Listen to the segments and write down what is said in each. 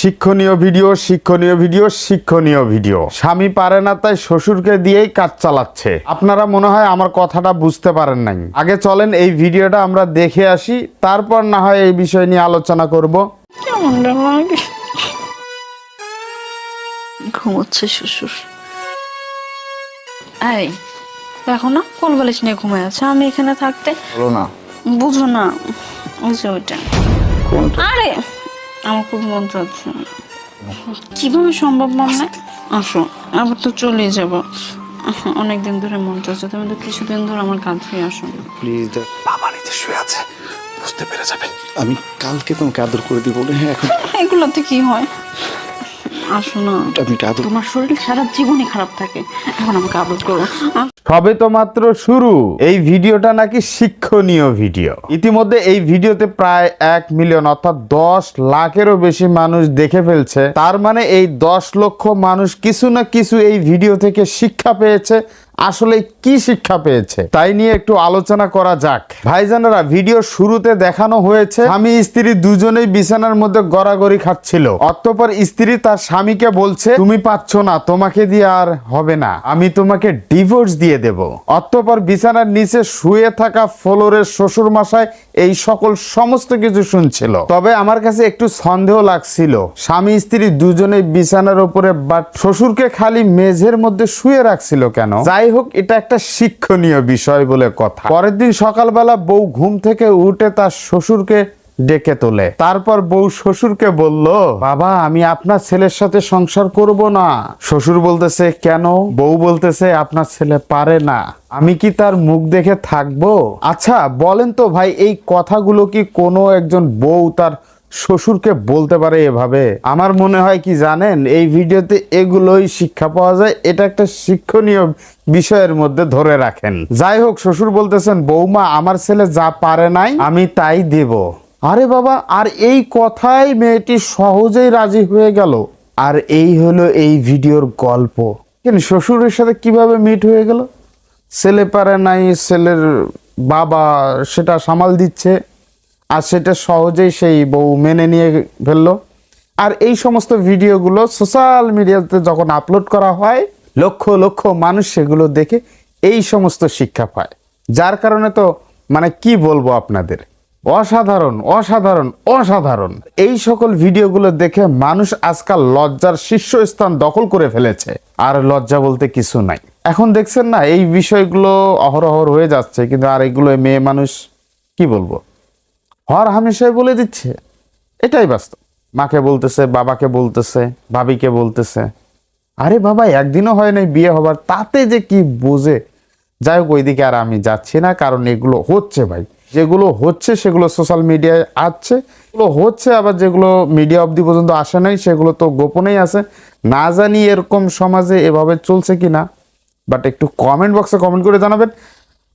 শিক্ষণীয় ভিডিও শিক্ষণীয় ভিডিও শিক্ষণীয় ভিডিও। স্বামী পারে না তাই শ্বশুরকে দিয়েই কাজ চালাচ্ছে। আপনারা মনে হয় আমার কথাটা বুঝতে পারেন নাই। আগে চলেন এই ভিডিওটা আমরা দেখে আসি তারপর না হয় এই বিষয় নিয়ে আলোচনা করব। কেমন লাগে ঘুমোচ্ছে শ্বশুর। এই দেখো না কোল বালিশ নিয়ে ঘুমায় আছে। আমি এখানে থাকতে বলো না। বুঝো না। ওই যে ওইটা। আরে! আমার খুব মন চাচ্ছে। কীভাবে সম্ভব মানে? আসো আবার তো চলে যাব। অনেকদিন ধরে মন চাচ্ছে তুমি তো কিছুদিন ধরে আমার কাছে আসো। প্লিজ বাবা নিচে শুয়ে আছে। বুঝতে পেরে যাবে। আমি কালকে তোমাকে আদর করে দিব বলে হ্যাঁ এখন এগুলোতে কি হয়? আসো না। আমি আদর তোমার শরীর সারা জীবনই খারাপ থাকে। এখন আমাকে আদর করো। সবে তো মাত্র শুরু? এই ভিডিওটা নাকি শিক্ষণীয় ভিডিও। ইতিমধ্যে এই ভিডিওতে প্রায় এক মিলিয়ন অর্থাৎ দশ লাখেরও বেশি মানুষ দেখে ফেলছে। তার মানে এই দশ লক্ষ মানুষ কিছু না কিছু এই ভিডিও থেকে শিক্ষা পেয়েছে। আসলে কি শিক্ষা পেয়েছে? তাই নিয়ে একটু আলোচনা করা যাক। ভাইজানেরা, ভিডিও শুরুতে দেখানো হয়েছে, স্বামী স্ত্রী দুজনেই বিছানার মধ্যে গড়াগড়ি খাচ্ছিল। অতঃপর স্ত্রী তার স্বামীকে বলছে, তুমি পাচ্ছ না, তোমাকে দিয়ে আর হবে না। আমি তোমাকে ডিভোর্স দিয়ে দেব। অতঃপর বিছানার নিচে শুয়ে থাকা ফ্লোরের শ্বশুর মশাই এই সকল সমস্ত কিছু শুনছিল। তবে আমার কাছে একটু সন্দেহ লাগছিল। স্বামী, স্ত্রী দুজনেই বিছানার উপরে বাট শ্বশুরকে খালি মেঝের মধ্যে শুয়ে রাখছিল কেন? যাই হোক, এটা একটা শিক্ষণীয় বিষয় বলে কথা। পরের দিন সকালবেলা বউ ঘুম থেকে উঠে তার শ্বশুরকে ডেকে তোলে। তারপর বউ শ্বশুরকে বলল, বাবা, আমি আপনার ছেলের সাথে সংসার করব না। শ্বশুর বলতেছে, কেন? বউ বলতেছে, আপনার ছেলে পারে না। আমি কি তার মুখ দেখে থাকব? আচ্ছা বলেন তো ভাই, এই কথাগুলো কি কোনো একজন বউ তার শ্বশুরকে বলতে পারে এভাবে? আমার মনে হয় কি জানেন, এই ভিডিওতে এগুলোই শিক্ষা পাওয়া যায়। এটা একটা শিক্ষণীয় বিষয়ের মধ্যে ধরে রাখেন। যাই হোক, শ্বশুর বলতেছেন বৌমা আমার ছেলে যা পারে নাই, আমি তাই দেব। আরে বাবা, আর এই কথাই মেয়েটি সহজেই রাজি হয়ে গেল। আর এই হলো এই ভিডিওর গল্প। কেন, শ্বশুরের সাথে কীভাবে মিট হয়ে গেল? ছেলে পারে নাই, ছেলের বাবা সেটা সামাল দিচ্ছে, আর সেটা সহজেই সেই বউ মেনে নিয়ে ফেলল। আর এই সমস্ত ভিডিওগুলো সোশ্যাল মিডিয়াতে যখন আপলোড করা হয়, লক্ষ লক্ষ মানুষ সেগুলো দেখে এই সমস্ত শিক্ষা পায়। যার কারণে তো মানে কি বলব আপনাদের? অসাধারণ অসাধারণ অসাধারণ। এই সকল ভিডিওগুলো দেখে মানুষ আজকাল লজ্জার শীর্ষস্থান দখল করে ফেলেছে। আর লজ্জা বলতে কিছু নাই। এখন দেখছেন না, এই বিষয়গুলো অহরহর হয়ে যাচ্ছে, কিন্তু আর এগুলো মেয়ে মানুষ কি বলব? হর হামেশাই বলে দিচ্ছে। এটাই বাস্তব। মাকে বলতেছে, বাবাকে বলতেছে, ভাবিকে বলতেছে। আরে বাবা, একদিনও হয় নাই বিয়ে হবার। তাতে যে কি বোঝে? যাই হোক, ওইদিকে আর আমি যাচ্ছি না, কারণ এগুলো হচ্ছে ভাই। যেগুলো হচ্ছে সেগুলো সোশ্যাল মিডিয়ায় আসছে এগুলো হচ্ছে আবার যেগুলো মিডিয়া অবধি পর্যন্ত আসে নাই, সেগুলো তো গোপনেই আছে। না জানি এরকম সমাজে এভাবে চলছে কি না বাট একটু কমেন্ট বক্সে কমেন্ট করে জানাবেন।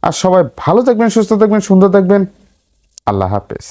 আর সবাই ভালো থাকবেন, সুস্থ থাকবেন, সুন্দর থাকবেন। আল্লাহ হাফেজ।